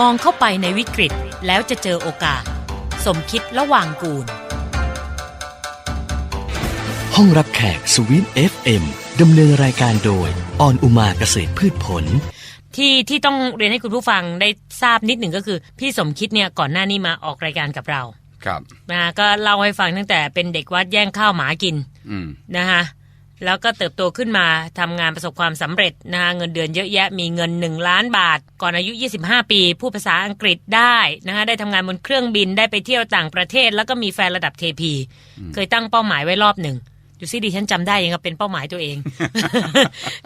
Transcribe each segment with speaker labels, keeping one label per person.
Speaker 1: มองเข้าไปในวิกฤตแล้วจะเจอโอกาส สมคิดระหว่างกูล
Speaker 2: ห้องรับแขกสวีท FM ดำเนินรายการโดย ออนอุมาเกษตรพืชผล
Speaker 1: ที่ที่ต้องเรียนให้คุณผู้ฟังได้ทราบนิดหนึ่งก็คือ พี่สมคิดเนี่ยก่อนหน้านี้มาออกรายการกับเรา
Speaker 3: ครับ
Speaker 1: นะก็เล่าให้ฟังตั้งแต่เป็นเด็กวัดแย่งข้าวหมากิน
Speaker 3: อืม
Speaker 1: นะคะ แล้วก็เติบโตขึ้นมาทำงานประสบความสำเร็จนะคะเงินเดือนเยอะแยะมีเงิน 1 ล้านบาท ก่อนอายุ 25 ปีพูดภาษาอังกฤษได้นะคะได้ทำงานบนเครื่องบินได้ไปเที่ยวต่างประเทศ แล้วก็มีแฟนระดับเทพีเคยตั้งเป้าหมายไว้รอบหนึ่งดูสิดิฉันจำได้ยังกับเป็นเป้าหมายตัวเอง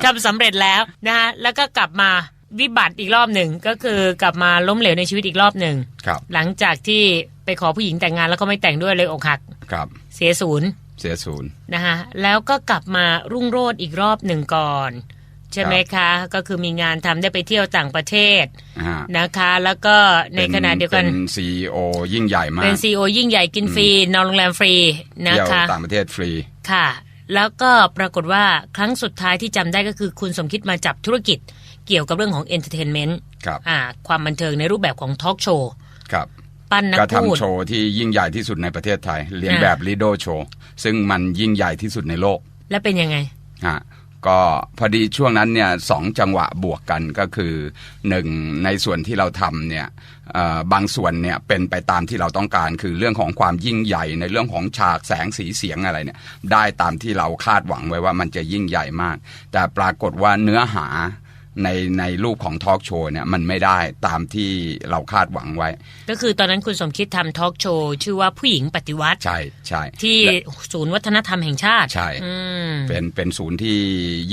Speaker 1: ทำสำเร็จแล้วนะคะแล้วก็กลับมาวิบัติอีกรอบหนึ่งก็คือกลับมาล้มเหลวในชีวิตอีกรอบหนึ่ง
Speaker 3: ครับ
Speaker 1: หลังจากที่ไปขอผู้หญิงแต่งงานแล้วก็ไม่แต่งด้วยเลยอกหัก
Speaker 3: ครับ
Speaker 1: เสียศูนย์
Speaker 3: เสียศูนย์
Speaker 1: นะคะแล้วก็กลับมารุ่งโรจน์อีกรอบหนึ่งก่อน ใช่ไหมคะ ก็คือมีงานทำได้ไปเที่ยวต่างประเทศ
Speaker 3: อ่า
Speaker 1: นะคะ แล้วก็ในขณะเดียวกัน
Speaker 3: เป็นซีโอยิ่งใหญ่มาก
Speaker 1: เป็นซีโอยิ่งใหญ่กินฟรีนอนโรงแรมฟรีนะ
Speaker 3: เที่ยว
Speaker 1: คะ
Speaker 3: ต่างประเทศฟรี
Speaker 1: ค่ะ แล้วก็ปรากฏว่าครั้งสุดท้ายที่จำได้ก็คือคุณสมคิดมาจับธุรกิจเกี่ยวกับเรื่องของเอนเตอร์เทนเมนต์
Speaker 3: ครับ
Speaker 1: อ่าความบันเทิงในรูปแบบของทอล์กโชว์
Speaker 3: ครับ
Speaker 1: ปั้นนัก
Speaker 3: ก็
Speaker 1: พูด
Speaker 3: ทำโชว์ที่ยิ่งใหญ่ที่สุดในประเทศไทยเรียน
Speaker 1: อ่า
Speaker 3: แบบลีโดโชว์ซึ่งมันยิ่งใหญ่ที่สุดในโลก
Speaker 1: และเป็นยังไง
Speaker 3: ฮะก็พอดีช่วงนั้นเนี่ยสองจังหวะบวกกันก็คือหนึ่งในส่วนที่เราทำเนี่ยเอ่อบางส่วนเนี่ยเป็นไปตามที่เราต้องการ คือเรื่องของความยิ่งใหญ่ในเรื่องของฉากแสงสีเสียงอะไรเนี่ยได้ตามที่เราคาดหวังไว้ว่ามันจะยิ่งใหญ่มาก แต่ปรากฏว่าเนื้อหา ในในรูปของทอล์กโชว์เนี่ยมันไม่ได้ตามที่เราคาดหวังไว้
Speaker 1: ก็คือตอนนั้นคุณสมคิดทำทอล์กโชว์ชื่อว่าผู้หญิงปฏิวัติ
Speaker 3: ใช่ใช่
Speaker 1: ที่
Speaker 3: และ
Speaker 1: ศูนย์วัฒนธรรมแห่งชาติ
Speaker 3: ใช่
Speaker 1: อืม
Speaker 3: เป็นเป็นศูนย์ที่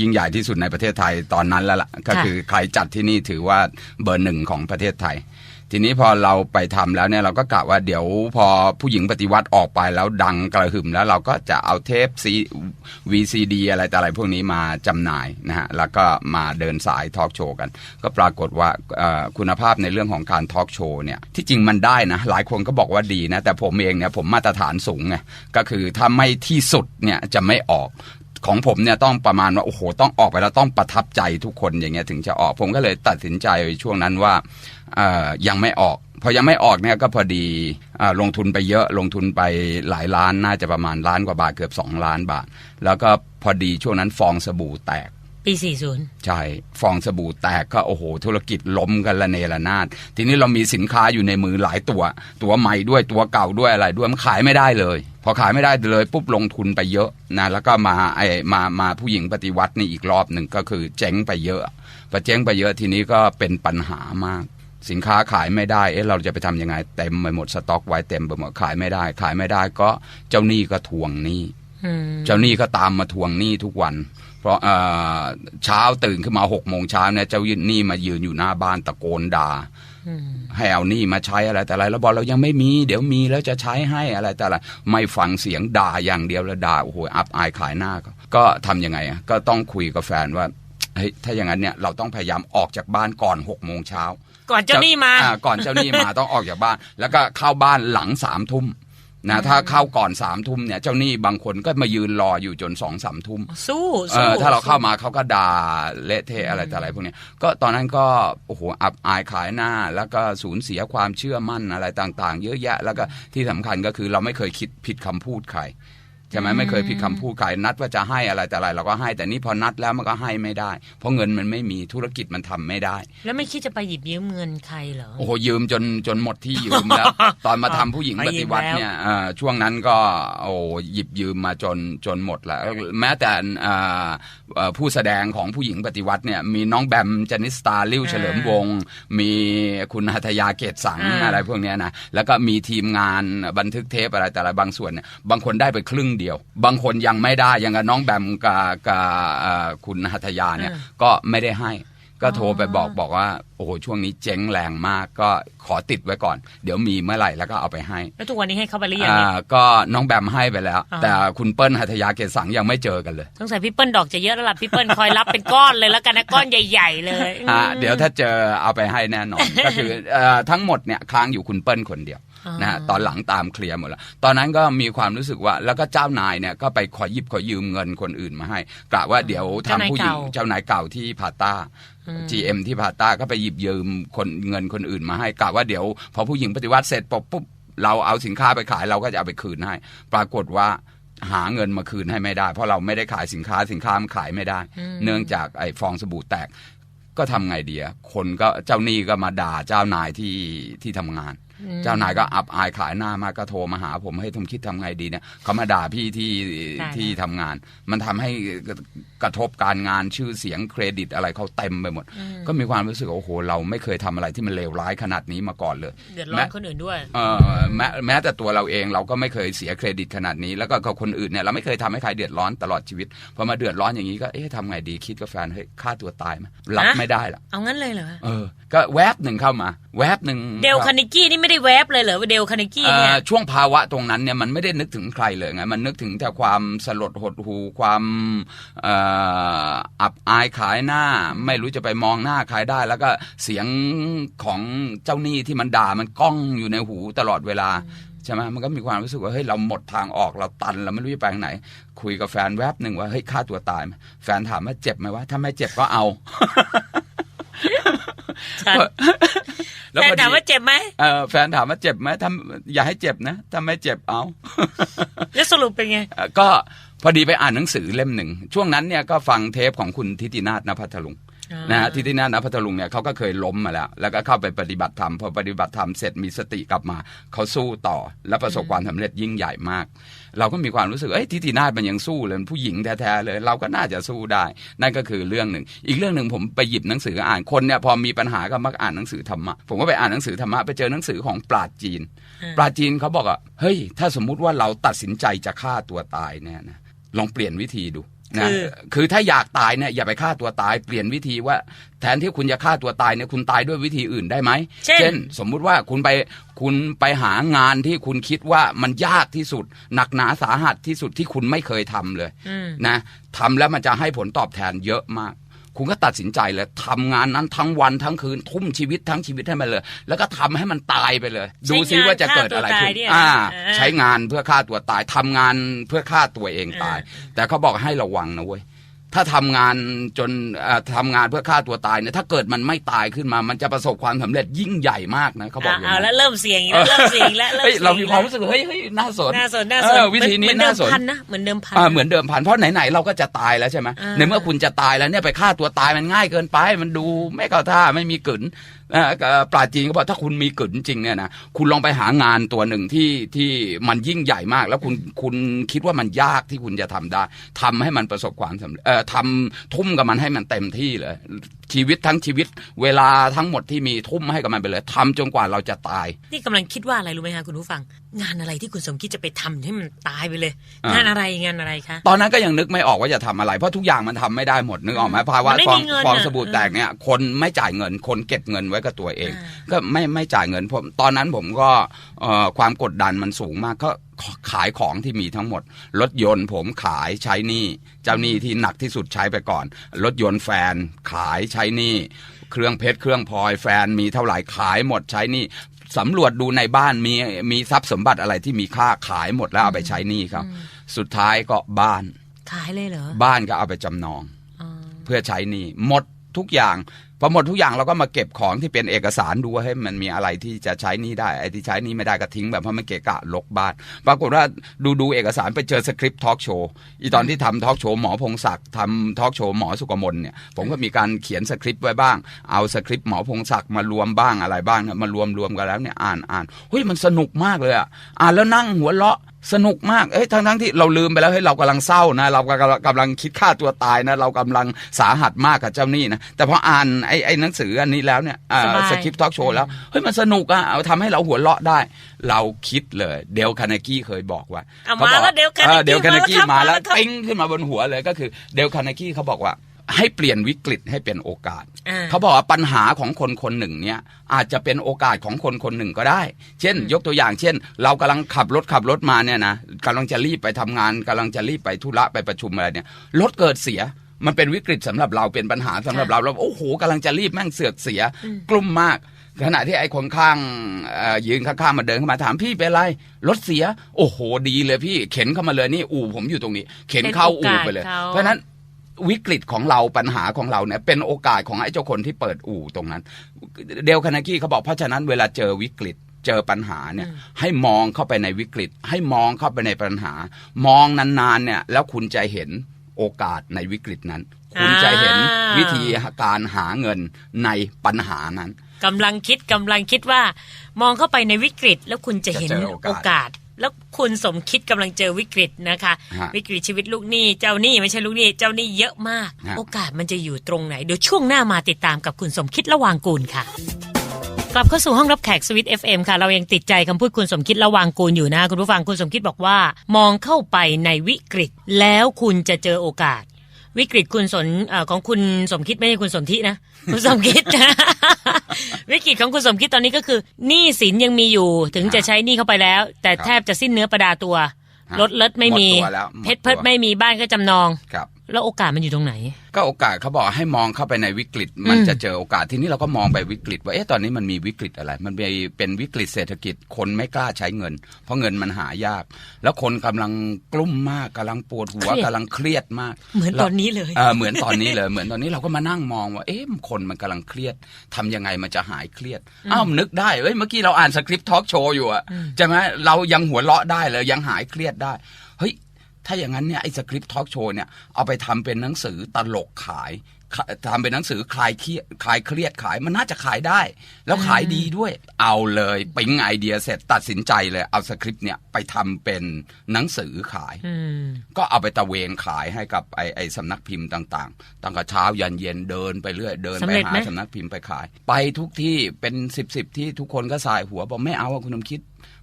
Speaker 3: ยิ่งใหญ่ที่สุดในประเทศไทยตอนนั้นแล้วล่ะ ก็คือใครจัดที่นี่ถือว่าเบอร์หนึ่งของประเทศไทย ทีนี้พอเราไปทำแล้วเนี่ยเราก็กะว่าเดี๋ยวพอผู้หญิงปฏิวัติออกไปแล้วดังกระหึ่มแล้วเราก็จะเอาเทปซี VCD อะไรแต่อะไรพวกนี้มาจำหน่ายนะฮะแล้วก็มาเดินสายทอล์กโชว์กัน ก็ปรากฏว่าคุณภาพในเรื่องของการทอล์กโชว์เนี่ยที่จริงมันได้นะ หลายคนก็บอกว่าดีนะ แต่ผมเองเนี่ยผมมาตรฐานสูงไงก็คือถ้าไม่ที่สุดเนี่ยจะไม่ออก ของผมเนี่ยต้องประมาณว่าโอ้โหต้องออกไปแล้วต้องประทับใจทุกคนอย่างเงี้ยถึงจะออกผมก็เลยตัดสินใจช่วงนั้นว่าเอ่อยังไม่ออกพอยังไม่ออกเนี่ยก็พอดีอ่าลงทุนไปเยอะลงทุนไปหลายล้านน่าจะประมาณล้านกว่าบาทเกือบสองล้านบาท แล้วก็พอดีช่วงนั้นฟองสบู่แตก
Speaker 1: ปี 40
Speaker 3: ใช่ ฟองสบู่แตกก็โอ้โห ธุรกิจล้มกันละเนระนาด ทีนี้เรามีสินค้าอยู่ในมือหลายตัว ตัวใหม่ด้วยตัวเก่าด้วยอะไรด้วยมันขายไม่ได้เลยพอขายไม่ได้เลยปุ๊บลงทุนไปเยอะนะแล้วก็มาไอ้มามาผู้หญิงปฏิวัตินี่อีกรอบหนึ่งก็คือเจ๊งไปเยอะพอเจ๊งไปเยอะทีนี้ก็เป็นปัญหามาก สินค้าขายไม่ได้เอ๊ะเราจะไปทำยังไงเต็มไปหมดสต็อกไว้เต็มไปหมดขายไม่ได้ ขายไม่ได้ก็เจ้าหนี้ก็ทวงหนี้
Speaker 1: อืม
Speaker 3: เจ้าหนี้ก็ตามมาทวงหนี้ทุกวัน เพราะเอ่อเช้าตื่นขึ้นมาหกโมงเช้าเนี่ยเจ้าหนี้มายืนอยู่หน้าบ้านตะโกนด่า
Speaker 1: อืม
Speaker 3: ให้เอาหนี้มาใช้อะไรแต่อะไรแล้วบอกเรายังไม่มี เดี๋ยวมีแล้วจะใช้ให้อะไรแต่อะไรไม่ฟังเสียงด่าอย่างเดียวแล้วด่าโอ้โหอับอายขายหน้าก็ก็ทำยังไงอะก็ต้องคุยกับแฟนว่าเฮ้ยถ้าอย่างนั้นเนี่ยเราต้องพยายามออกจากบ้านก่อนหกโมงเช้า
Speaker 1: ก่อนเจ้าหนี้มา
Speaker 3: อ่ก่อนเจ้าหนี้มาต้องออกจากบ้าน แล้วก็เข้าบ้านหลังสามทุ่ม นะถ้าเข้าก่อนสามทุ่มเนี่ยเจ้าหนี้บางคนก็มายืนรออยู่จนสองสามทุ่ม
Speaker 1: สู้
Speaker 3: เอ
Speaker 1: สู้
Speaker 3: อถ้าเราเข้ามาเขาก็ด่าเละเทะอะไรแต่อะไรพวกเนี้ยก็ตอนนั้นก็โอ้โหอับอายขายหน้า แล้วก็สูญเสียความเชื่อมั่นอะไรต่างๆ เยอะแยะ แล้วก็ที่สำคัญก็คือเราไม่เคยคิดผิดคำพูดใคร ใช่ไหมไม่เคยผิดคำพูดใครนัดว่าจะให้อะไรแต่อะไรเราก็ให้แต่นี่พอนัดแล้วมันก็ให้ไม่ได้ เพราะเงินมันไม่มีธุรกิจมันทำไม่ได้
Speaker 1: แล้วไม่คิดจะไปหยิบยืมเงินใครเหรอ
Speaker 3: โอ้โหยืมจนจนหมดที่ยืมแล้ว ตอนมาทำผู้หญิง
Speaker 1: ไป
Speaker 3: ป
Speaker 1: ยืม
Speaker 3: ฏิวัติ
Speaker 1: แล้ว
Speaker 3: เนี่ยเอ่อช่วงนั้นก็โอ้หยิบยืมมาจนจนหมดแล้วแม้แต่เอ่อเอ่อผู้แสดงของผู้หญิงปฏิวัติเนี่ยมีน้องแบมจนิสตาลิ้วเฉลิมวงศ์มีคุณหัตยาเกตสังอะไรพวกเนี้ยนะแล้วก็มีทีมงานบันทึกเทปอะไรแต่ละบางส่วนเนี่ยบางคนได้ไปครึ่งเดียว บางคนยังไม่ได้อย่างกับน้องแบมกับกับเอ่อคุณหัตยาเนี่ยก็ไม่ได้ให้ ก็โทรไปบอกบอกว่าโอ้โหช่วงนี้เจ๊งแรงมากก็ขอติดไว้ก่อน เดี๋ยวมีเมื่อไหร่แล้วก็เอาไปให้
Speaker 1: แล้วทุกวันนี้ให้เขาไปหรือยัง
Speaker 3: อ่า
Speaker 1: เนี่ย
Speaker 3: ก็น้องแบมให้ไปแล้ว
Speaker 1: อ่า
Speaker 3: แต่คุณเปิ้ลหัตยาเกษสังยังไม่เจอกันเลย
Speaker 1: สงสัยพี่เปิ้ลดอกจะเยอะแล้วล่ะพี่เปิ้ลคอยรับเป็นก้อนเลยแล้วกันนะก้อนใหญ่ๆเลย
Speaker 3: อ่า
Speaker 1: อืม
Speaker 3: เดี๋ยวถ้าเจอเอาไปให้แน่นอนก็คือเอ่อทั้งหมดเนี่ยค้างอยู่คุณเปิ้ลคนเดียว
Speaker 1: อ่า น
Speaker 3: นะฮะตอนหลังตามเคลียร์หมดแล้ว ตอนนั้นก็มีความรู้สึกว่าแล้วก็เจ้านายเนี่ยก็ไปขอหยิบขอยืมเงินคนอื่นมาให้กะว่าเดี๋ยวทำผู้หญิงเจ้านายเก่าที่พาต้า GM ที่พาต้าก็ไปหยิบยืมคนเงินคนอื่นมาให้กะว่าเดี๋ยวพอผู้หญิงปฏิวัติเสร็จปุ๊บปุ๊บเราเอาสินค้าไปขายเราก็จะเอาไปคืนให้ ปรากฏว่าหาเงินมาคืนให้ไม่ได้ เพราะเราไม่ได้ขายสินค้าสินค้ามันขายไม่ได้ เนื่องจากไอ้ฟองสบู่แตกก็ทำไงดีอะคนก็เจ้าหนี้ก็มาด่าเจ้านายที่ที่ทำงาน เจ้านายก็อับอายขายหน้ามากก็โทรมาหา ผมให้ผมคิดทำไงดีเนี่ยเขามาด่าพี่ที่
Speaker 1: ใช่
Speaker 3: ที่ทำงาน มันทำให้กระทบการงานชื่อเสียงเครดิตอะไรเขาเต็มไปหมด ก็มีความรู้สึกว่าโอ้โห เราไม่เคยทำอะไรที่มันเลวร้ายขนาดนี้มาก่อนเลย
Speaker 1: เดือดร้อนคนอื่นด้วย
Speaker 3: เออแม้แม้แต่ตัวเราเองเราก็ไม่เคยเสียเครดิตขนาดนี้ แล้วก็กับคนอื่นเนี่ยเราไม่เคยทำให้ใครเดือดร้อนตลอดชีวิตพอมาเดือดร้อนอย่างนี้ก็เอ๊ะทำไงดีคิดกับแฟนเฮ้ยฆ่าตัวตายไหมรับ
Speaker 1: ฮะ
Speaker 3: ไม่ได้ละ
Speaker 1: เอางั้นเลยเหรอคะ
Speaker 3: เออก็แวบหนึ่งเข้ามา แวบหนึ่ง
Speaker 1: เดลคานิกี้นี่ไม่ได้แวบเลยเหรอเดลคานิกี้
Speaker 3: เอ่
Speaker 1: เนี่ย
Speaker 3: อช่วงภาวะตรงนั้นเนี่ยมันไม่ได้นึกถึงใครเลยไงมันนึกถึงแต่ความสลดหดหูความเอ่ออับอายขายหน้า ไม่รู้จะไปมองหน้าใครได้ แล้วก็เสียงของเจ้าหนี้ที่มันด่ามันก้องอยู่ในหูตลอดเวลาใช่ไหมมันก็มีความรู้สึกว่าเฮ้ยเราหมดทางออกเราตันเราไม่รู้จะไปทางไหน คุยกับแฟนแวบหนึ่งว่าเฮ้ยฆ่าตัวตายไหมแฟนถามว่าเจ็บไหมวะถ้าไม่เจ็บก็เอา
Speaker 1: ฉัน
Speaker 3: แล้ว
Speaker 1: แต่
Speaker 3: พอดี
Speaker 1: ถามว่าเจ็บไหม
Speaker 3: เออแฟนถามว่าเจ็บไหมถ้าอย่าให้เจ็บนะถ้าไม่เจ็บเอา
Speaker 1: แล้วสรุปเป็นไง
Speaker 3: เอ่อก็พอดีไปอ่านหนังสือเล่มหนึ่ง ช่วงนั้นเนี่ยก็ฟังเทปของคุณทิตินาถนภัทรลุง
Speaker 1: อ่าน
Speaker 3: นะฮะทิตินาถนภัทรลุงเนี่ยเขาก็เคยล้มมาแล้ว แล้วก็เข้าไปปฏิบัติธรรมพอปฏิบัติธรรมเสร็จมีสติกลับมา เขาสู้ต่อและประสบความสำเร็จยิ่งใหญ่มาก เราก็มีความรู้สึกเอ้ยทิตินาถมันยังสู้เลยผู้หญิงแท้ๆเลย เราก็น่าจะสู้ได้ นั่นก็คือเรื่องหนึ่ง อีกเรื่องหนึ่งผมไปหยิบหนังสืออ่านคนเนี่ยพอมีปัญหาก็มักอ่านหนังสือธรรมะผมก็ไปอ่านหนังสือธรรมะไปเจอหนังสือของปราชญ์จีน ปราจีนเขาบอกอะเฮ้ยถ้าสมมุติว่าเราตัดสินใจจะฆ่าตัวตายเนี่ยนะลองเปลี่ยนวิธีดู นะ
Speaker 1: คือ
Speaker 3: คือถ้าอยากตายเนี่ยอย่าไปฆ่าตัวตายเปลี่ยนวิธีว่า แทนที่คุณจะฆ่าตัวตายเนี่ยคุณตายด้วยวิธีอื่นได้ไหม
Speaker 1: เช่น
Speaker 3: สมมุติว่าคุณไปคุณไปหางานที่คุณคิดว่ามันยากที่สุด หนักหนาสาหัสที่สุดที่คุณไม่เคยทำเลย
Speaker 1: อืม
Speaker 3: นะทำแล้วมันจะให้ผลตอบแทนเยอะมาก คุณก็ตัดสินใจเลยทำงานนั้นทั้งวันทั้งคืนทุ่มชีวิตทั้งชีวิตให้มันเลย แล้วก็ทำให้มันตายไปเลย ดูซิว่าจะเกิดอะไรขึ้น
Speaker 1: ใช้งานฆ่าตัวตายเนี่ย
Speaker 3: อ่า
Speaker 1: อ่า
Speaker 3: ใช้งานเพื่อฆ่าตัวตายทำงานเพื่อฆ่าตัวเองตาย
Speaker 1: อ่า
Speaker 3: แต่เขาบอกให้ระวังนะเว้ย ถ้าทำงานจนเอ่อทำงานเพื่อฆ่าตัวตายเนี่ยถ้าเกิดมันไม่ตายขึ้นมา มันจะประสบความสำเร็จยิ่งใหญ่มากนะเขาบอกอย่าง
Speaker 1: เอา
Speaker 3: นั้น
Speaker 1: แล้วเริ่มเสี่ยงอีกแล้วเริ่มเสี่ยงอีกแล้ว
Speaker 3: เฮ้ย
Speaker 1: สี่ยง
Speaker 3: เรามี
Speaker 1: อีก
Speaker 3: ความ
Speaker 1: แล้ว
Speaker 3: รู้สึกเฮ้ยเฮ้ยน่าสน
Speaker 1: น่าสนน่าส
Speaker 3: เอนอวิธีนี้
Speaker 1: เหมือนเดิ
Speaker 3: น่ามสน
Speaker 1: พันนะเหมือนเดิมพัน
Speaker 3: อ่าเหมือนเดิมพันเพราะไหนๆเราก็จะตายแล้วใช่ไหม
Speaker 1: อ่า
Speaker 3: ในเมื่อคุณจะตายแล้วเนี่ยไปฆ่าตัวตายมันง่ายเกินไป มันดูไม่เข้าท่าไม่มีกึ๋น อ่าเอ่อปราจีนก็บอกถ้าคุณมีกึ๋นจริงเนี่ยนะคุณลองไปหางานตัวหนึ่งที่ที่มันยิ่งใหญ่มาก แล้วคุณคุณคิดว่ามันยากที่คุณจะทำได้ทำให้มันประสบความสำเร็จเอ่อทำทุ่มกับมันให้มันเต็มที่เลยชีวิตทั้งชีวิต เวลาทั้งหมดที่มีทุ่มให้กับมันไปเลยทำจนกว่าเราจะตาย
Speaker 1: นี่กำลังคิดว่าอะไรรู้ไหมคะคุณผู้ฟัง งานอะไรที่คุณสมคิดจะไปทำให้มันตายไปเลย
Speaker 3: อ่าง
Speaker 1: งานอะไรงานอะไรคะ
Speaker 3: ตอนนั้นก็ยังนึกไม่ออกว่าจะทำอะไร เพราะทุกอย่างมันทำไม่ได้หมดนึกออกไหมภาวะ
Speaker 1: มันไม่
Speaker 3: ฟอง
Speaker 1: มีเงิน
Speaker 3: ฟอง
Speaker 1: อะ
Speaker 3: สบู่แตกเนี่ยคนไม่จ่ายเงินคนเก็บเงินไว้กับตัวเอง
Speaker 1: อ่า
Speaker 3: ก็ไม่ไม่จ่ายเงินผมตอนนั้นผมก็เอ่อความกดดันมันสูงมากก็ขายของที่มีทั้งหมด รถยนต์ผมขายใช้หนี้เจ้าหนี้ที่หนักที่สุดใช้ไปก่อน รถยนต์แฟนขายใช้หนี้เครื่องเพชรเครื่องพลอยแฟนมีเท่าไหร่ขายหมดใช้หนี้สำรวจดูในบ้านมีมีทรัพย์สมบัติอะไรที่มีค่าขายหมดแล้วเอาไปใช้หนี้ครับ สุดท้ายก็บ้าน
Speaker 1: ขายเลยเหรอ
Speaker 3: บ้านก็เอาไปจำนอง
Speaker 1: อ๋อ
Speaker 3: เพื่อใช้หนี้หมดทุกอย่าง พอหมดทุกอย่างเราก็มาเก็บของที่เป็นเอกสารดูว่าให้มันมีอะไรที่จะใช้นี้ได้ไอ้ที่ใช้นี้ไม่ได้ก็ทิ้งแบบเพราะมันเกะกะลกบ้านปรากฏว่าดูดูเอกสารไปเจอสคริปต์ทอล์กโชว์อีตอนที่ทำทอล์กโชว์หมอพงศักดิ์ทำทอล์กโชว์หมอสุกมลเนี่ยผมก็มีการเขียนสคริปต์ไว้บ้าง เอาสคริปต์หมอพงศักดิ์มารวมบ้างอะไรบ้างเนี่ยมารวมรวมกันแล้วเนี่ยอ่านอ่านเฮ้ยมันสนุกมากเลยอะอ่านแล้วนั่งหัวเราะ สนุกมาก เอ้ย ทั้งทั้งๆที่เราลืมไปแล้ว เฮ้ย เรากำลังเศร้านะ เรากำลังกำลังคิดฆ่าตัวตายนะ เรากำลังสาหัสมากกับเจ้าหนี้นะ แต่พออ่านไอ้ไอ้หนังสืออันนี้แล้วเนี่ยอ่า
Speaker 1: สบาย
Speaker 3: สคริปต์ทอล์กโชว์แล้ว เฮ้ย มันสนุกอะเอาทำให้เราหัวเราะได้ เราคิดเลย เดลคานากี้เคยบอกว่า
Speaker 1: เอา
Speaker 3: ข
Speaker 1: มา
Speaker 3: บอก
Speaker 1: แล้วเดลคา
Speaker 3: อ
Speaker 1: นา
Speaker 3: อเด
Speaker 1: กี้
Speaker 3: ลคานากี้
Speaker 1: มา
Speaker 3: มา
Speaker 1: แล้
Speaker 3: แล้วว
Speaker 1: ครับ
Speaker 3: ปิ้งขึ้นมาบนหัวเลย ก็คือ เดลคานากี้เขาบอกว่า ให้เปลี่ยนวิกฤตให้เป็นโอกาส
Speaker 1: อ่า
Speaker 3: เขาบอกว่าปัญหาของคนคนหนึ่งเนี่ยอาจจะเป็นโอกาสของคนคนหนึ่งก็ได้ เช่น ยกตัวอย่างเช่น เรากำลังขับรถขับรถมาเนี่ยนะกำลังจะรีบไปทำงานกำลังจะรีบไปธุระไปประชุมอะไรเนี่ยรถเกิดเสียมันเป็นวิกฤตสำหรับเราเป็นปัญหาสำหรับเราเราโอ้โหกำลังจะรีบแม่งเสือกเสีย กลุ้มมากขณะที่ไอ้คนข้างเอ่อยืนข้างๆมาเดินเข้ามาถามพี่เป็นไรรถเสีย โอ้โหดีเลยพี่ เข็นเข้ามาเลยนี่อู่ผมอยู่ตรงนี้ เข็นเข้าอู่ไปเลย
Speaker 1: เป็นโอกาสเขา
Speaker 3: เพราะฉะนั้น วิกฤตของเราปัญหาของเราเนี่ยเป็นโอกาสของไอ้เจ้าคนที่เปิดอู่ตรงนั้น เดลคานากี้เขาบอกเพราะฉะนั้นเวลาเจอวิกฤตเจอปัญหาเนี่ยให้มองเข้าไปในวิกฤต ให้มองเข้าไปในปัญหา มองนานๆเนี่ยแล้วคุณจะเห็นโอกาสในวิกฤตนั้น คุณจะเห็น
Speaker 1: อ่า
Speaker 3: วิธีการหาเงินในปัญหานั้น
Speaker 1: กำลังคิดกำลังคิดว่ามองเข้าไปในวิกฤต แล้วคุณจะเห็น
Speaker 3: จะเจอโอกาส
Speaker 1: โอกาส แล้วคุณสมคิดกำลังเจอวิกฤตนะคะ
Speaker 3: ฮะ
Speaker 1: วิกฤตชีวิตลูกหนี้ เจ้าหนี้ไม่ใช่ลูกหนี้ เจ้าหนี้เยอะมาก
Speaker 3: ฮะ
Speaker 1: โอกาสมันจะอยู่ตรงไหน เดี๋ยวช่วงหน้ามาติดตามกับคุณสมคิดระหวางกูลค่ะกลับเข้าสู่ห้องรับแขกสวิต FM ค่ะ เรายังติดใจคำพูดคุณสมคิดระหวางกูลอยู่นะ คุณผู้ฟังคุณสมคิดบอกว่า มองเข้าไปในวิกฤต แล้วคุณจะเจอโอกาส วิกฤตคุณสนเออของคุณสมคิดไม่ใช่คุณสนธินะ คุณสมคิด วิกฤตของคุณสมคิดตอนนี้ก็คือหนี้สินยังมีอยู่ถึงจะใช้หนี้เข้าไปแล้ว แต่
Speaker 3: ครับ
Speaker 1: แทบจะสิ้นเนื้อประดาตัว
Speaker 3: ฮะ
Speaker 1: รถเลิศไม่มี
Speaker 3: หมดตัวแล้วหมด
Speaker 1: เพชรเพิด
Speaker 3: ตัว
Speaker 1: ไม่มีบ้านก็จำนอง
Speaker 3: ครับ
Speaker 1: แล้วโอกาสมันอยู่ตรงไหน
Speaker 3: ก็โอกาสเขาบอกให้มองเข้าไปในวิกฤต มัน
Speaker 1: อืม
Speaker 3: จะเจอโอกาสทีนี้เราก็มองไปวิกฤต ว่าเอ๊ะตอนนี้มันมีวิกฤตอะไร มันเป็นเป็นวิกฤตเศรษฐกิจคนไม่กล้าใช้เงิน เพราะเงินมันหายาก แล้วคนกำลังกลุ้มมากกำลังปวดหัว
Speaker 1: เครียด
Speaker 3: กำลังเครียดมาก
Speaker 1: เหมือนตอนนี้เลย
Speaker 3: เออเหมือนตอนนี้เลย เหมือนตอนนี้เราก็มานั่งมองว่าเอ๊ะคนมันกำลังเครียดทำยังไงมันจะหายเครียดอ้าวนึกได้เอ้ยเมื่อกี้เราอ่านสคริปต์ทอล์กโชว์อยู่อะใช่ไหมเรายังหัวเราะได้เลยยังหายเครียดได้เฮ้ย ถ้าอย่างนั้นเนี่ยไอ้สคริปต์ทอล์กโชว์เนี่ยเอาไปทำเป็นหนังสือตลกขายขะทำเป็นหนังสือคลายเครียดคลายเครียดขายมันน่าจะขายได้ แล้วขายดีด้วย เอาเลยปิ๊งไอเดียเสร็จตัดสินใจเลย เอาสคริปต์เนี่ยไปทำเป็นหนังสือขาย
Speaker 1: อืม
Speaker 3: ก็เอาไปตะเวนขายให้กับไอ้ไอ้สำนักพิมพ์ต่างๆ ตั้งแต่เช้ายันเย็นเดินไปเรื่อยเดิน
Speaker 1: สำ
Speaker 3: ไป
Speaker 1: เร็จ
Speaker 3: หา
Speaker 1: ไหม
Speaker 3: สำนักพิมพ์ไปขาย ไปทุกที่เป็นสิบสิบที่ทุกคนก็สายหัวบอกไม่เอาอะคุณสมคิด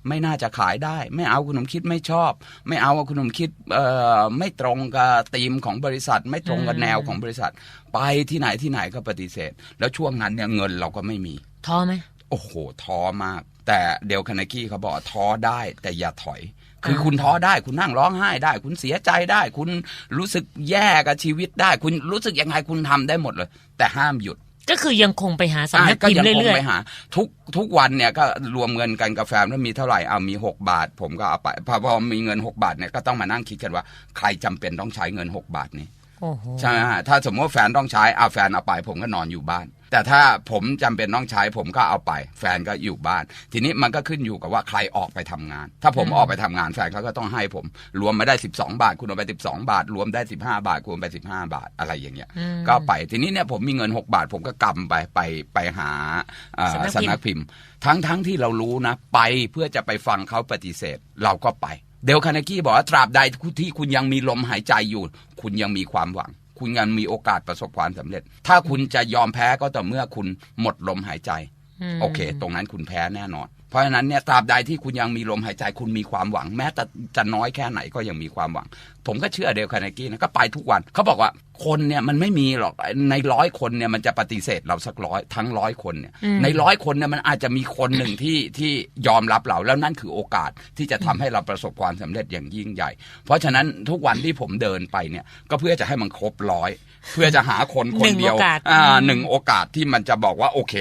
Speaker 3: ไม่น่าจะขายได้ ไม่เอาคุณสมคิดไม่ชอบ ไม่เอาอะคุณสมคิดเอ่อไม่ตรงกับธีมของบริษัท ไม่ตรงกับแนวของบริษัท ไปที่ไหนที่ไหนก็ปฏิเสธ แล้วช่วงนั้นเนี่ยเงินเราก็ไม่มี
Speaker 1: ท้อไหม
Speaker 3: โอ้โหท้อมาก แต่เดลคานากี้เขาบอกว่าท้อได้แต่อย่าถอย คือ
Speaker 1: อ่า
Speaker 3: คุณท้อได้คุณนั่งร้องไห้ได้ คุณเสียใจได้ คุณรู้สึกแย่กับชีวิตได้ คุณรู้สึกยังไงคุณทำได้หมดเลย แต่ห้ามหยุด
Speaker 1: ก็คือยังคงไปหาสำนัก
Speaker 3: ก็
Speaker 1: พิม
Speaker 3: ยั
Speaker 1: พ์
Speaker 3: คง
Speaker 1: เรื่อย
Speaker 3: ไปหา ทุกทุกวันเนี่ยก็รวมเงินกันกาแฟแล้วมีเท่าไหร่เอามี 6 บาท ผมก็เอาไปพอพอมีเงิน 6 บาทเนี่ยก็ต้องมานั่งคิดกันว่า ใครจำเป็นต้องใช้เงิน 6 บาทนี้
Speaker 1: ๆโอ้โห
Speaker 3: ใช่ไหมฮะถ้าสมมติว่าแฟนต้องใช้เอาแฟนเอาไป ผมก็นอนอยู่บ้าน แต่ถ้าผมจำเป็นต้องใช้ผมก็เอาไป แฟนก็อยู่บ้าน ทีนี้มันก็ขึ้นอยู่กับว่าใครออกไปทำงาน ถ้าผม
Speaker 1: อืม
Speaker 3: ออกไปทำงานแฟนเขาก็ต้องให้ผม รวมมาได้ 12 บาท คุณเอาไป 12 บาท รวมได้ 15 บาท คุณเอาไป 15 บาทอะไรอย่างเงี้ย
Speaker 1: อืม
Speaker 3: ก็ไปทีนี้เนี่ยผมมีเงิน 6 บาท ผมก็กำไปไปไปหาเอ่อ
Speaker 1: สำนักพิมพ์
Speaker 3: สำนักพิมพ์ ทั้งทั้งที่เรารู้นะ ไปเพื่อจะไปฟังเขาปฏิเสธ เราก็ไป เดลคานากี้บอกว่าตราบใดที่คุณยังมีลมหายใจอยู่ คุณยังมีความหวัง คุณยังมีโอกาสประสบความสำเร็จ ถ้าคุณจะยอมแพ้ก็ต่อเมื่อคุณหมดลมหายใจ
Speaker 1: ม
Speaker 3: โอเค ตรงนั้นคุณแพ้แน่นอน เพราะฉะนั้นเนี่ยตราบใดที่คุณยังมีลมหายใจ คุณมีความหวัง แม้แต่จะน้อยแค่ไหนก็ยังมีความหวัง ผมก็เชื่อเดลคานากี้นะก็ไปทุกวันเขาบอกว่า คนเนี่ยมันไม่มีหรอกในร้อยคนเนี่ยมันจะปฏิเสธเราสักร้อยทั้งร้อยคนเนี่ย
Speaker 1: อืม
Speaker 3: ในร้อยคนเนี่ยมันอาจจะมีคนหนึ่งที่ที่ยอมรับเราแล้วนั่นคือโอกาสที่จะทำให้เราประสบความสำเร็จอย่างยิ่งใหญ่ เพราะฉะนั้นทุกวันที่ผมเดินไปเนี่ยก็เพื่อจะให้มันครบร้อยเพื่อจะหาคนคนเดียว
Speaker 1: หนึ่งโอกาส
Speaker 3: อ่า
Speaker 1: อืม
Speaker 3: หนึ่งโอกาสที่มันจะบอกว่าโอเค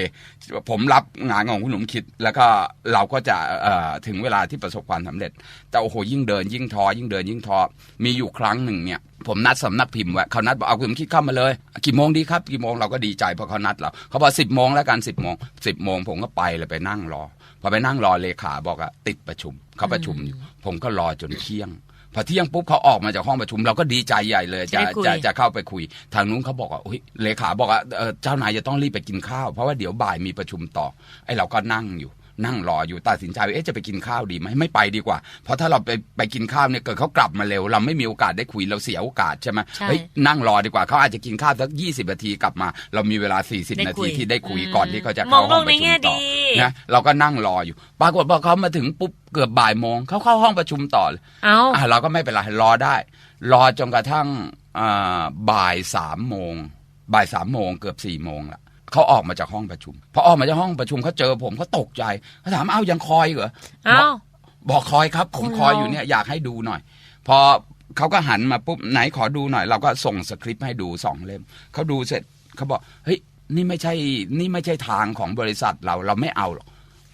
Speaker 3: ผมรับงานของคุณหนุ่มคิด แล้วก็เราก็จะเอ่อถึงเวลาที่ประสบความสำเร็จ แต่โอ้โหยิ่งเดินยิ่งท้อยิ่งเดินยิ่งท้อมีอยู่ครั้งหนึ่งเนี่ยผมนัดสำนักพิมพ์ไว้เขานัดบอกเอาคุณหนุ่มคิดเข้ามาเลยกี่โมงดีครับกี่โมงเราก็ดีใจเพราะเขานัดเราเขาบอกสิบโมงแล้วกันสิบโมงสิบโมงผมก็ไปเลยไปนั่งรอพอไปนั่งรอเลขาบอกอะติดประชุมเขาประชุมอยู่ผมก็รอจนเที่ยงพอเที่ยงปุ๊บเขาออกมาจากห้องประชุม เราก็ดีใจใหญ่เลย
Speaker 1: จะ
Speaker 3: จะ
Speaker 1: ได้คุย
Speaker 3: จะจะเข้าไปคุย ทางนู้นเขาบอกว่าอุ๊ยเลขาบอกว่าเอ่อเจ้านายจะต้องรีบไปกินข้าว เพราะว่าเดี๋ยวบ่ายมีประชุมต่อไอ้เราก็นั่งอยู่ นั่งรออยู่ตัดสินใจว่าเอ๊ะจะไปกินข้าวดีไหมไม่ไปดีกว่า เพราะถ้าเราไปไปกินข้าวเนี่ยเกิดเขากลับมาเร็ว เราไม่มีโอกาสได้คุยเราเสียโอกาสใช่ไหม
Speaker 1: ใช่
Speaker 3: เฮ้ยนั่งรอดีกว่าเขาอาจจะกินข้าวสักยี่สิบนาทีกลับมา เรามีเวลาสี่สิบ
Speaker 1: ได้
Speaker 3: นา
Speaker 1: คุ
Speaker 3: ที
Speaker 1: ย
Speaker 3: ที่ได้คุย
Speaker 1: อืม
Speaker 3: ก่อนที่เขาจะ
Speaker 1: มอ
Speaker 3: เข้างห้อง
Speaker 1: โลก
Speaker 3: ป
Speaker 1: ใน
Speaker 3: ระชุม
Speaker 1: แง่
Speaker 3: ต่อ
Speaker 1: ดี
Speaker 3: นะเราก็นั่งรออยู่ ปรากฏพอเขามาถึงปุ๊บเกือบบ่ายโมงเขาเข้าห้องประชุมต่อเลย
Speaker 1: เอา
Speaker 3: อะเราก็ไม่เป็นไรรอได้ รอจนกระทั่งอ่าบ่ายสามโมงบ่ายสามโมงเกือบสี่โมงละ เขาออกมาจากห้องประชุมพอออกมาจากห้องประชุมเขาเจอผมเขาตกใจเขาถามเอ้ายังคอยเหรอ
Speaker 1: เอา
Speaker 3: บอกคอยครับ ผม
Speaker 1: คนเรา
Speaker 3: คอยอยู่เนี่ยอยากให้ดูหน่อย พอเขาก็หันมาปุ๊บไหนขอดูหน่อย เราก็ส่งสคริปต์ให้ดูสองเล่มเขาดูเสร็จเขาบอกเฮ้ยนี่ไม่ใช่นี่ไม่ใช่ทางของบริษัทเราเราไม่เอาหรอก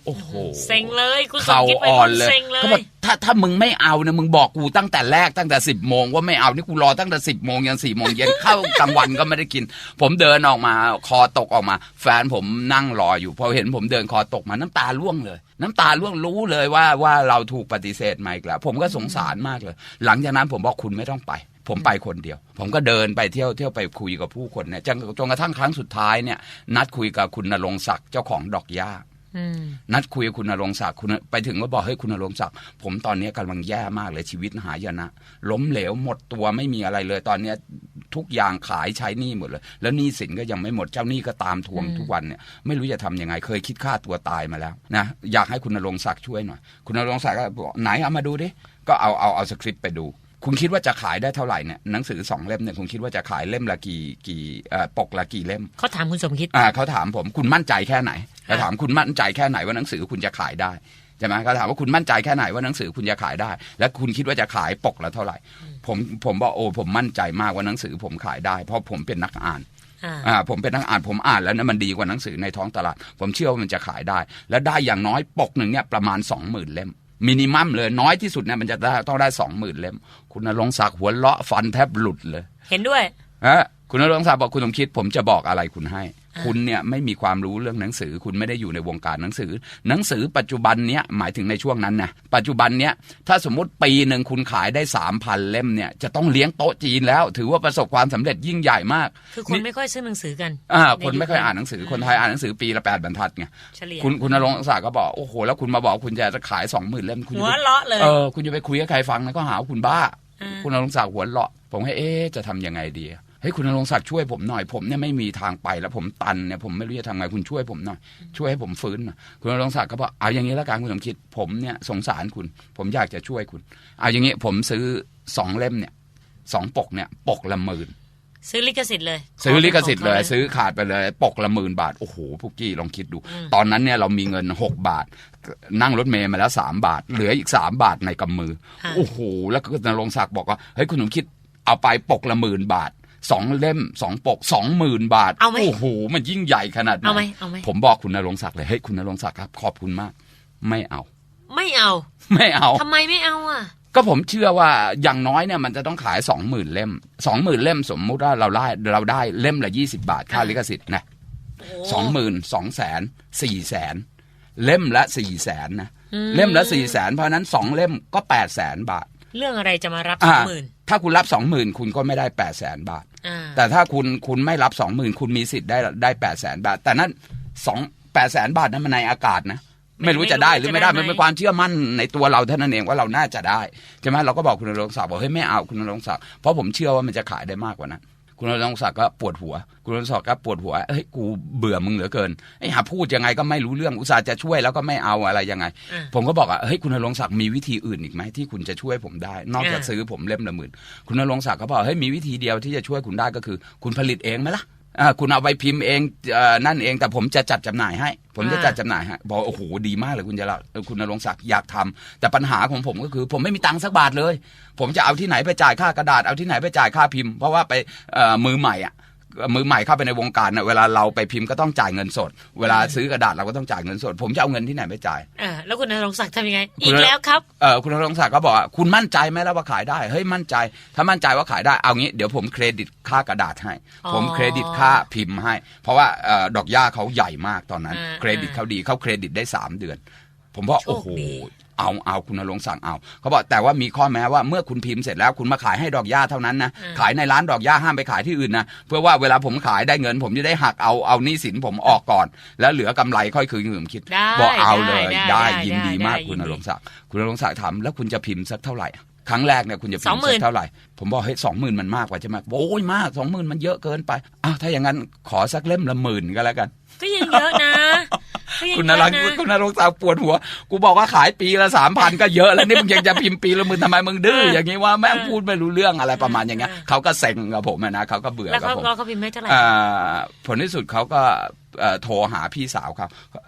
Speaker 3: โอ้โห
Speaker 1: เซ็งเลยคุณสม
Speaker 3: เข่า
Speaker 1: คิดไป
Speaker 3: อ่อนเลย
Speaker 1: เซ็งเล
Speaker 3: ก็บอยกถ้าถ้ามึงไม่เอาเนี่ยมึงบอกกูตั้งแต่แรกตั้งแต่สิบโมงว่าไม่เอานี่กูรอตั้งแต่สิบโมงยันสี่โมงเย็นเข้ากลางวันก็ไม่ได้กิน ผมเดินออกมาคอตกออกมา แฟนผมนั่งรออยู่พอเห็นผมเดินคอตกมาน้ำตาร่วงเลย น้ำตาร่วงรู้เลยว่าว่าเราถูกปฏิเสธมาอีกแล้วผมก็สงสารมากเลย หลังจากนั้นผมบอกคุณไม่ต้องไปผมไปคนเดียว ผมก็เดินไปเที่ยวเที่ยวไปคุยกับผู้คนเนี่ยจนจนกระทั่งครั้งสุดท้ายเนี่ย นัดคุยกับคุณนรงค์ศักดิ์เจ้าของดอกหญ้า
Speaker 1: อืม
Speaker 3: นัดคุยกับคุณนรงค์ศักดิ์คุณไปถึงก็บอกเฮ้ยคุณนรงค์ศักดิ์ผมตอนนี้กำลังแย่มากเลยชีวิตหายนะ ล้มเหลวหมดตัวไม่มีอะไรเลย ตอนเนี้ยทุกอย่างขายใช้หนี้หมดเลย แล้วหนี้สินก็ยังไม่หมดเจ้าหนี้ก็ตามทวง
Speaker 1: อืม
Speaker 3: ทุกวันเนี่ยไม่รู้จะทำยังไง เคยคิดฆ่าตัวตายมาแล้วนะอยากให้คุณนรงค์ศักดิ์ช่วยหน่อย คุณนรงค์ศักดิ์ก็บอกไหนเอามาดูดิก็เอาเอาเอาสคริปต์ไปดู คุณคิดว่าจะขายได้เท่าไหร่เนี่ยหนังสือสองเล่มเนี่ยคุณคิดว่าจะขายเล่มละกี่กี่เอ่อปกละกี่เล่ม
Speaker 1: เขาถามคุณสมคิด
Speaker 3: อ่าเขาถามผมคุณมั่นใจแค่ไหน
Speaker 1: ค่ะ
Speaker 3: เขาถามคุณมั่นใจแค่ไหนว่าหนังสือคุณจะขายได้ใช่ไหมเขาถามว่าคุณมั่นใจแค่ไหนว่าหนังสือคุณจะขายได้ และคุณคิดว่าจะขายปกละเท่าไหร่ ผมผมบอกโอ้ผมมั่นใจมากว่าหนังสือผมขายได้ เพราะผมเป็นนักอ่าน
Speaker 1: อ่า
Speaker 3: อ่าผมเป็นนักอ่านผมอ่านแล้วนะมันดีกว่าหนังสือในท้องตลาด ผมเชื่อว่ามันจะขายได้ และได้อย่างน้อยปกหนึ่งเนี่ยประมาณสองหมื่นเล่ม มินิมัมเลยน้อยที่สุดเนี่ยมันจะได้ต้องได้สองหมื่นเล่ม คุณนรงค์ศักดิ์หัวเราะฟันแทบหลุดเลย
Speaker 1: เห็นด้วย
Speaker 3: ฮะคุณนรงค์ศักดิ์บอกคุณสมคิดผมจะบอกอะไรคุณให้ คุณเนี่ยไม่มีความรู้เรื่องหนังสือ คุณไม่ได้อยู่ในวงการหนังสือ หนังสือปัจจุบันเนี้ยหมายถึงในช่วงนั้นนะปัจจุบันเนี้ยถ้าสมมติปีหนึ่งคุณขายได้สามพันเล่มเนี่ยจะต้องเลี้ยงโต๊ะจีนแล้ว ถือว่าประสบความสำเร็จยิ่งใหญ่มาก
Speaker 1: คือคนไม่ค่อยซื้อหนังสือกัน
Speaker 3: อ่า
Speaker 1: ใน
Speaker 3: คนไม่ค่อยอ่านหนังสือคนไทยอ่านหนังสือปีละแปดบรรทัดไง
Speaker 1: เฉลี่ย
Speaker 3: คุณคุณนรงค์ศักดิ์ก็บอกโอ้โหแล้วคุณมาบอกคุณจะขายสองหมื่นเล่มคุณ
Speaker 1: หั
Speaker 3: จะ
Speaker 1: ว
Speaker 3: ไป
Speaker 1: เราะเลย
Speaker 3: เออคุณจะไปคุยกับใครฟังนะก็หาว่าคุณบ้า
Speaker 1: อ่า
Speaker 3: คุณนรงค์ศักดิ์หัวเราะผมให้เอ๊ะจะทำยังไงดี เฮ้ยคุณนรงค์ศักดิ์ช่วยผมหน่อยผมเนี่ยไม่มีทางไปแล้วผมตันเนี่ยผมไม่รู้จะทำไงคุณช่วยผมหน่อยช่วยให้ผมฟื้นหน่อยคุณนรงค์ศักดิ์ก็บอกเอาอย่างนี้แล้วกันคุณสมคิดผมเนี่ยสงสารคุณ ผมอยากจะช่วยคุณ เอาอย่างนี้ผมซื้อสองเล่มเนี่ยสองปกเนี่ยปกละหมื่น
Speaker 1: ซื้อลิขสิทธิ์เลย
Speaker 3: ซื้อลิขสิทธิ์เลย
Speaker 1: ขงขา
Speaker 3: ซื้อขาดไปเลย ปกละหมื่นบาท โอ้โหพวกกี้ลองคิดดู
Speaker 1: อืม
Speaker 3: ตอนนั้นเนี่ยเรามีเงินหกบาท นั่งรถเมย์มาแล้วสามบาท เหลืออีกสามบาทในกำมือ
Speaker 1: ค่ะ
Speaker 3: โอ้โห แล้วก็นรงค์ศักดิ์บอกว่าเฮ้ยคุณสมคิดเอาไปปกละหมื่นบาท สองเล่มสองปกสองหมื่นบาท
Speaker 1: เอาไหม
Speaker 3: โอ้โห มันยิ่งใหญ่ขนาดไหน
Speaker 1: เอาไหมเอาไหม
Speaker 3: ผมบอกคุณนรงค์ศักดิ์เลยเฮ้ยคุณนรงค์ศักดิ์ครับ ขอบคุณมาก ไม่เอา
Speaker 1: ไม่เอา
Speaker 3: ไม่เอา
Speaker 1: ทำไมไม่เอาอะ
Speaker 3: ก็ผมเชื่อว่าอย่างน้อยเนี่ยมันจะต้องขายสองหมื่นเล่มสองหมื่นเล่มสมมุติว่าเราได้เราได้เล่มละยี่สิบาทค่า
Speaker 1: อ่า
Speaker 3: ลิขสิทธิ์นะ
Speaker 1: โอ้
Speaker 3: สองหมื่นสองแสนสี่แสนเล่มละสี่แสนนะ
Speaker 1: อื
Speaker 3: เล่มละสี่แสนเพราะฉะนั้นสองเล่มก็แปดแสนบาท
Speaker 1: เรื่องอะไรจะมารับส
Speaker 3: อ่า
Speaker 1: องหมื่น
Speaker 3: ถ้าคุณรับสองหมื่นคุณก็ไม่ได้แปดแสนบาท
Speaker 1: อ่า
Speaker 3: แต่ถ้าคุณคุณไม่รับสองหมื่นคุณมีสิทธิ์ได้ได้แปดแสนบาท แต่นั้นสองแปดแสนบาทนั้นมันในอากาศนะไม่รู้จะได้หรือไม่ได้มันเป็นความเชื่อมั่นในตัวเราเท่านั้นเองว่าเราน่าจะได้ใช่ไหมเราก็บอกคุณนรงค์ศักดิ์บอกเฮ้ยไม่เอาคุณนรงค์ศักดิ์เพราะผมเชื่อว่ามันจะขายได้มากกว่านั้น คุณนรงค์ศักดิ์ก็ปวดหัว คุณนรงค์ศักดิ์ก็ปวดหัวเฮ้ยกูเบื่อมึงเหลือเกินไอ้หาพูดยังไงก็ไม่รู้เรื่องอุตส่าห์จะช่วยแล้วก็ไม่เอาอะไรยังไง
Speaker 1: อ่า
Speaker 3: ผมก็บอกอะเฮ้ยคุณนรงค์ศักดิ์มีวิธีอื่นอีกไหมที่คุณจะช่วยผมได้ นอกจาก
Speaker 1: อ่า
Speaker 3: ซื้อผมเล่มละหมื่นคุณนรงค์ศักดิ์ก็บอกเฮ้ยมีวิธีเดียวที่จะช่วยคุณได้ก็คือ คุณผลิตเองไหมล่ะอ่า คุณเอาไปพิมพ์เองเอ่อนั่นเองแต่ผมจะจัดจำหน่ายให้ ผมจะจัดจำหน่ายให้บอกโอ้โหดีมากเลยคุณจะละเออคุณนรงค์ศักดิ์อยากทำแต่ปัญหาของผมก็คือ ผมไม่มีตังค์สักบาทเลย ผมจะเอาที่ไหนไปจ่ายค่ากระดาษเอาที่ไหนไปจ่ายค่าพิมพ์ เพราะว่าไปเอ่อมือใหม่อะ มือใหม่เข้าไปในวงการน่ะเวลาเราไปพิมพ์ก็ต้องจ่ายเงินสด เวลาซื้อกระดาษเราก็ต้องจ่ายเงินสด ผมจะเอาเงินที่ไหนไปจ่าย
Speaker 1: อ่าแล้วคุณนรงค์ศักดิ์ทำยังไง
Speaker 3: คุ
Speaker 1: อี
Speaker 3: ณ
Speaker 1: กแล้วครับ
Speaker 3: เออคุณนรงศักดิ์ก็บอกว่าคุณมั่นใจไหมแล้วว่าขายได้เฮ้ยมั่นใจ ถ้ามั่นใจว่าขายได้เอางี้เดี๋ยวผมเครดิตค่ากระดาษให้
Speaker 1: อ๋อ
Speaker 3: ผมเครดิตค่าพิมพ์ให้ เพราะว่าเอ่อดอกหญ้าเขาใหญ่มากตอนนั้น
Speaker 1: อ่า
Speaker 3: เครดิตเขาดีเขาเครดิตได้สามเดือน ผมบอก
Speaker 1: โชค
Speaker 3: โอ้โห
Speaker 1: ดี
Speaker 3: เอาเอาคุณนรงค์สั่งเอาเขาบอกแต่ว่ามีข้อแม้ว่าเมื่อคุณพิมพ์เสร็จแล้วคุณมาขายให้ดอกหญ้าเท่านั้นนะ
Speaker 1: อ่า
Speaker 3: ขายในร้านดอกหญ้าห้ามไปขายที่อื่นนะเพื่อว่าเวลาผมขายได้เงิน ผมจะได้หักเอาเอาหนี้สินผมออกก่อน แล้วเหลือกำไรค่อยคืนเงินผมคิด
Speaker 1: ได้
Speaker 3: บอกเอาเลย
Speaker 1: ได้
Speaker 3: ได้
Speaker 1: ได้
Speaker 3: ยินดี
Speaker 1: ได้
Speaker 3: มาก
Speaker 1: ได้
Speaker 3: คุณ
Speaker 1: ยิ
Speaker 3: น
Speaker 1: นดี
Speaker 3: รงค์ศักดิ์คุณนรงค์ศักดิ์ถามแล้วคุณจะพิมพ์สักเท่าไหร่อะครั้งแรกเนี่ยคุณจะพิมพ์
Speaker 1: 20,000
Speaker 3: สักเท่าไหร่ ผมบอกเฮ้ยสองหมื่นมันมากกว่าใช่ไหมโอ้ยมากสองหมื่นมันเยอะเกินไปอ้าวถ้าอย่างนั้นขอสักเล่มละหมื่นก็แล้วกัน
Speaker 1: ก็ยังเยอะนะก็ยัง
Speaker 3: คุณ
Speaker 1: เย
Speaker 3: น
Speaker 1: อะ
Speaker 3: รงค์
Speaker 1: นะ
Speaker 3: คุณนรงค์ศักดิ์ปวดหัว กูบอกว่าขายปีละสามพันก็เยอะแล้วนี่มึงยังจะพิมพ์ปีละหมื่นทำไมมึงดื้อ
Speaker 1: เออ
Speaker 3: อย่างนี้ว่าแม่ง
Speaker 1: เออ
Speaker 3: พูดไม่รู้เรื่องอะไรประมาณอย่างเงี้ย
Speaker 1: เออ
Speaker 3: เขาก็เซ็งกับผมอะนะเขาก็เบื่อ
Speaker 1: แล้ว
Speaker 3: กับ
Speaker 1: เขา
Speaker 3: ผม
Speaker 1: แล้วเขาพิมพ์ให้เท่าไหร่
Speaker 3: อ่าผลที่สุดเขาก็เอ่อโทรหาพี่สาวเขา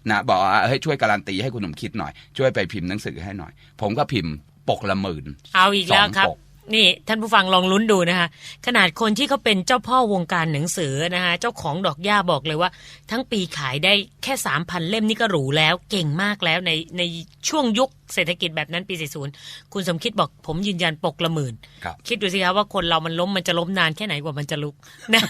Speaker 3: นะบอกว่าเฮ้ยช่วยการันตีให้คุณหนุ่มคิดหน่อย ช่วยไปพิมพ์หนังสือให้หน่อย ผมก็พิมพ์ปกละหมื่น
Speaker 1: เอาอีก
Speaker 3: สอ
Speaker 1: แล้ว
Speaker 3: ง
Speaker 1: ครับ
Speaker 3: ปก
Speaker 1: นี่ท่านผู้ฟังลองลุ้นดูนะคะ ขนาดคนที่เขาเป็นเจ้าพ่อวงการหนังสือนะคะเจ้าของดอกย่าบอกเลยว่า ทั้งปีขายได้แค่สามพันเล่มนี่ก็หรูแล้วเก่งมากแล้วในในช่วงยุคเศรษฐกิจแบบนั้นปี 40 คุณสมคิดบอกผมยืนยันปกละหมื่น
Speaker 3: ครับ
Speaker 1: คิดดูสิคะว่าคนเรามันล้มมันจะล้มนานแค่ไหนกว่ามันจะลุกนะ